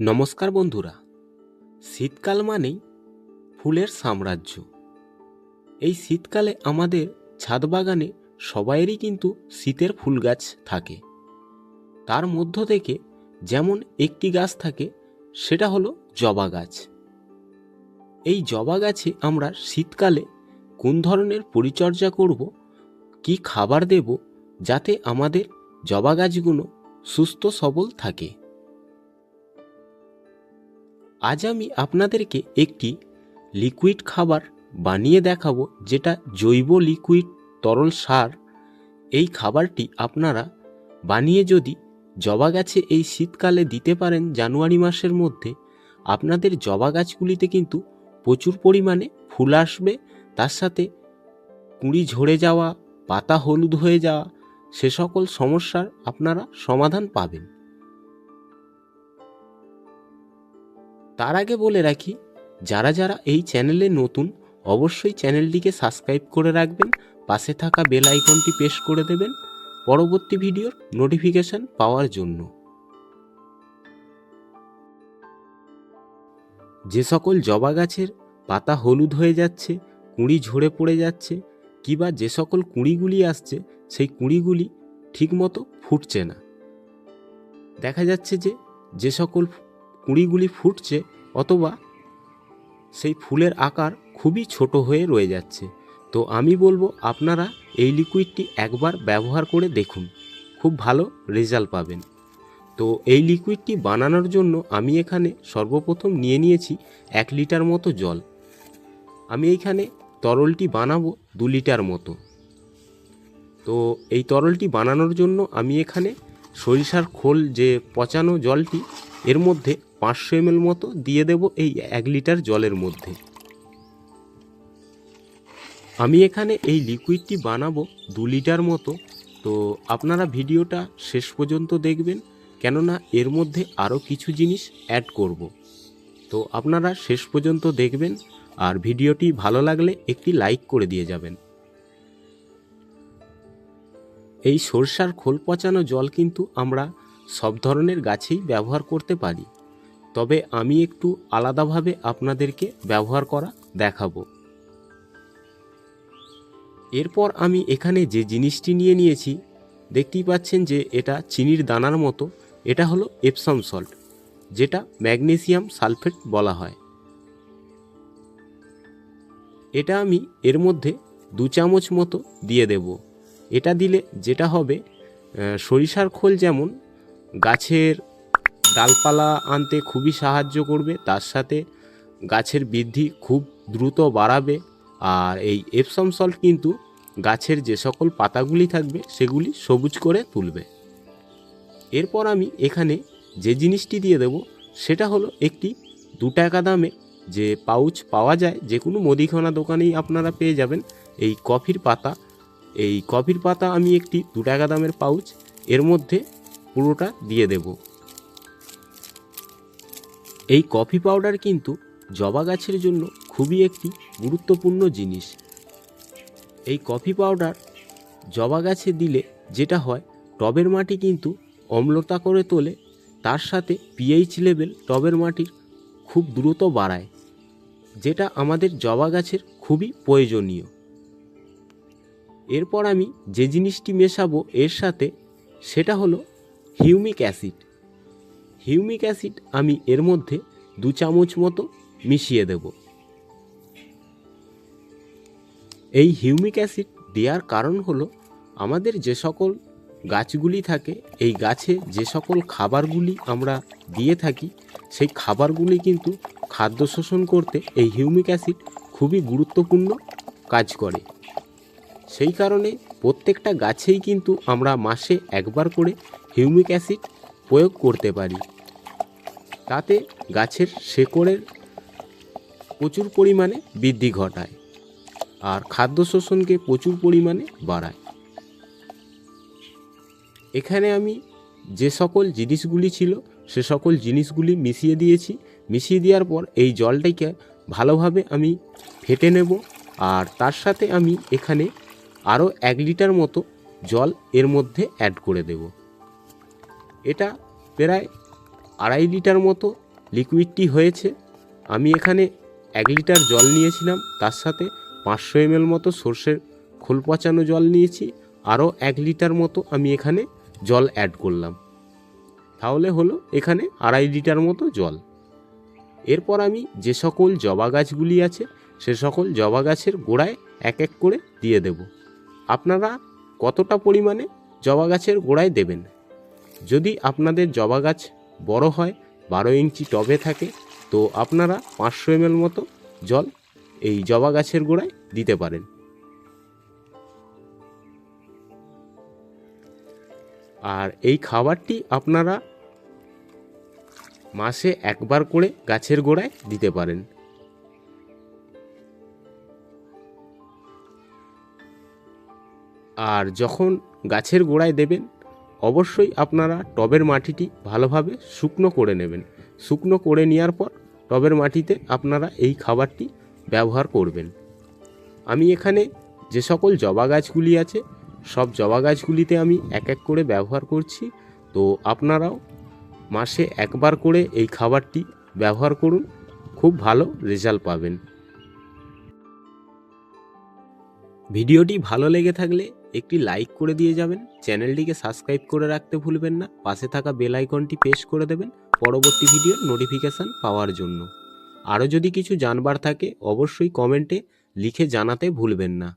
নমস্কার বন্ধুরা। শীতকাল মানেই ফুলের সাম্রাজ্য। এই শীতকালে আমাদের ছাদ বাগানে সবাইয়েরই কিন্তু শীতের ফুল গাছ থাকে। তার মধ্য থেকে যেমন একটি গাছ থাকে, সেটা হলো জবা গাছ। এই জবা গাছে আমরা শীতকালে কোন ধরনের পরিচর্যা করব, কি খাবার দেব, যাতে আমাদের জবা গাছগুলো সুস্থ সবল থাকে। আজ আমি আপনাদেরকে একটি লিকুইড খাবার বানিয়ে দেখাবো, যেটা জৈব লিকুইড তরল সার। এই খাবারটি আপনারা বানিয়ে যদি জবা গাছে এই শীতকালে দিতে পারেন জানুয়ারি মাসের মধ্যে, আপনাদের জবা গাছগুলিতে কিন্তু প্রচুর পরিমাণে ফুল আসবে। তার সাথে কুঁড়ি ঝরে যাওয়া, পাতা হলুদ হয়ে যাওয়া, সে সকল সমস্যার আপনারা সমাধান পাবেন। তার আগে বলে রাখি, যারা যারা এই চ্যানেলে নতুন, অবশ্যই চ্যানেলটিকে সাবস্ক্রাইব করে রাখবেন, পাশে থাকা বেল আইকনটি প্রেস করে দেবেন পরবর্তী ভিডিওর নোটিফিকেশন পাওয়ার জন্য। যে সকল জবা গাছের পাতা হলুদ হয়ে যাচ্ছে, কুঁড়ি ঝরে পড়ে যাচ্ছে, কিবা যে সকল কুঁড়িগুলি আসছে, সেই কুঁড়িগুলি ঠিকমতো ফুটছে না। দেখা যাচ্ছে যে যে সকল কুঁড়িগুলি ফুটছে অথবা সেই ফুলের আকার খুবই ছোট হয়ে রয়ে যাচ্ছে। তো আমি বলব আপনারা এই লিকুইডটি একবার ব্যবহার করে দেখুন, খুব ভালো রেজাল্ট পাবেন। তো এই লিকুইডটি বানানোর জন্য আমি এখানে সর্বপ্রথম নিয়ে নিয়েছি এক লিটার মতো জল। আমি এইখানে তরলটি বানাবো দু লিটার মতো। তো এই তরলটি বানানোর জন্য আমি এখানে সরিষার খোল যে পচানো জলটি এর মধ্যে পাঁচশো এমএল মতো দিয়ে দেব এই এক লিটার জলের মধ্যে। আমি এখানে এই লিকুইডটি বানাবো দু লিটার মতো। তো আপনারা ভিডিওটা শেষ পর্যন্ত দেখবেন, কেননা এর মধ্যে আরও কিছু জিনিস অ্যাড করব। তো আপনারা শেষ পর্যন্ত দেখবেন, আর ভিডিওটি ভালো লাগলে একটি লাইক করে দিয়ে যাবেন। এই সরষার খোল পচানো জল কিন্তু আমরা সব ধরনের গাছেই ব্যবহার করতে পারি। তবে আমি একটু আলাদাভাবে আপনাদেরকে ব্যবহার করা দেখাবো। এরপর আমি এখানে যে জিনিসটি নিয়ে নিয়েছি, দেখতেই পাচ্ছেন যে এটা চিনির দানার মতো। এটা হলো এপসাম সল্ট যেটা ম্যাগনেসিয়াম সালফেট বলা হয়। এটা আমি এর মধ্যে দু চামচ মতো দিয়ে দেব। এটা দিলে যেটা হবে সরিষার খোল যেমন গাছের ডালপালা আনতে খুবই সাহায্য করবে, তার সাথে গাছের বৃদ্ধি খুব দ্রুত বাড়াবে আর এই এপসম সল্ট কিন্তু গাছের যে সকল পাতাগুলি থাকবে সেগুলি সবুজ করে তুলবে। এরপর আমি এখানে যে জিনিসটি দিয়ে দেব সেটা হলো একটি দু টাকা দামে যে পাউচ পাওয়া যায়, যে কোনো মুদিখানা দোকানেই আপনারা পেয়ে যাবেন এই কফির পাতা। এই কফির পাতা আমি একটি দু টাকা দামের পাউচ, এর মধ্যে পুরোটা দিয়ে দেব। এই কফি পাউডার কিন্তু জবা গাছের জন্য খুবই একটি গুরুত্বপূর্ণ জিনিস। এই কফি পাউডার জবা গাছে দিলে যেটা হয়, টবের মাটি কিন্তু অম্লতা করে তোলে, তার সাথে পিএইচ লেভেল টবের মাটির খুব দ্রুত বাড়ায়, যেটা আমাদের জবা গাছের খুবই প্রয়োজনীয়। এরপর আমি যে জিনিসটি মেশাবো এর সাথে, সেটা হলো হিউমিক অ্যাসিড। হিউমিক অ্যাসিড আমি এর মধ্যে দু চামচ মতো মিশিয়ে দেব। এই হিউমিক অ্যাসিড দেওয়ার কারণ হলো আমাদের যে সকল গাছগুলি থাকে, এই গাছে যে সকল খাবারগুলি আমরা দিয়ে থাকি, সেই খাবারগুলি কিন্তু খাদ্য শোষণ করতে এই হিউমিক অ্যাসিড খুবই গুরুত্বপূর্ণ কাজ করে। সেই কারণে প্রত্যেকটা গাছেই কিন্তু আমরা মাসে একবার করে হিউমিক অ্যাসিড প্রয়োগ করতে পারি। তাতে গাছের শেকড়ের প্রচুর পরিমাণে বৃদ্ধি ঘটায় আর খাদ্য শোষণকে প্রচুর পরিমাণে বাড়ায়। এখানে আমি যে সকল জিনিসগুলি ছিল, সে সকল জিনিসগুলি মিশিয়ে দিয়েছি। মিশিয়ে দেওয়ার পর এই জলটাকে ভালোভাবে আমি ফেটে নেব আর তার সাথে আমি এখানে আরও এক লিটার মতো জল এর মধ্যে অ্যাড করে দেব। এটা প্রায় আড়াই লিটার মতো লিকুইডটি হয়েছে। আমি এখানে এক লিটার জল নিয়েছিলাম, তার সাথে পাঁচশো এমএল মতো সর্ষের খোল পচানো জল নিয়েছি, আরও এক লিটার মতো আমি এখানে জল অ্যাড করলাম। তাহলে হলো এখানে আড়াই লিটার মতো জল। এরপর আমি যে সকল জবা গাছগুলি আছে, সে সকল জবা গাছের গোড়ায় এক এক করে দিয়ে দেব। আপনারা কতটা পরিমাণে জবা গাছের গোড়ায় দেবেন? যদি আপনাদের জবা গাছ বড় হয়, বারো ইঞ্চি টবে থাকে, তো আপনারা পাঁচশো এমএল মতো জল এই জবা গাছের গোড়ায় দিতে পারেন। আর এই খাবারটি আপনারা মাসে একবার করে গাছের গোড়ায় দিতে পারেন। আর যখন গাছের গোড়ায় দেবেন অবশ্যই আপনারা টবের মাটিটি ভালোভাবে শুকনো করে নেবেন। শুকনো করে নেওয়ার পর টবের মাটিতে আপনারা এই খাবারটি ব্যবহার করবেন। আমি এখানে যে সকল জবা গাছগুলি আছে, সব জবা গাছগুলিতে আমি এক এক করে ব্যবহার করছি। তো আপনারাও মাসে একবার করে এই খাবারটি ব্যবহার করুন, খুব ভালো রেজাল্ট পাবেন। ভিডিওটি ভালো লেগে থাকলে একটি লাইক করে দিয়ে যাবেন। চ্যানেলটিকে সাবস্ক্রাইব করে রাখতে ভুলবেন না। পাশে থাকা বেল আইকনটি প্রেস করে দেবেন পরবর্তী ভিডিওর নোটিফিকেশান পাওয়ার জন্য। আরও যদি কিছু জানবার থাকে, অবশ্যই কমেন্টে লিখে জানাতে ভুলবেন না।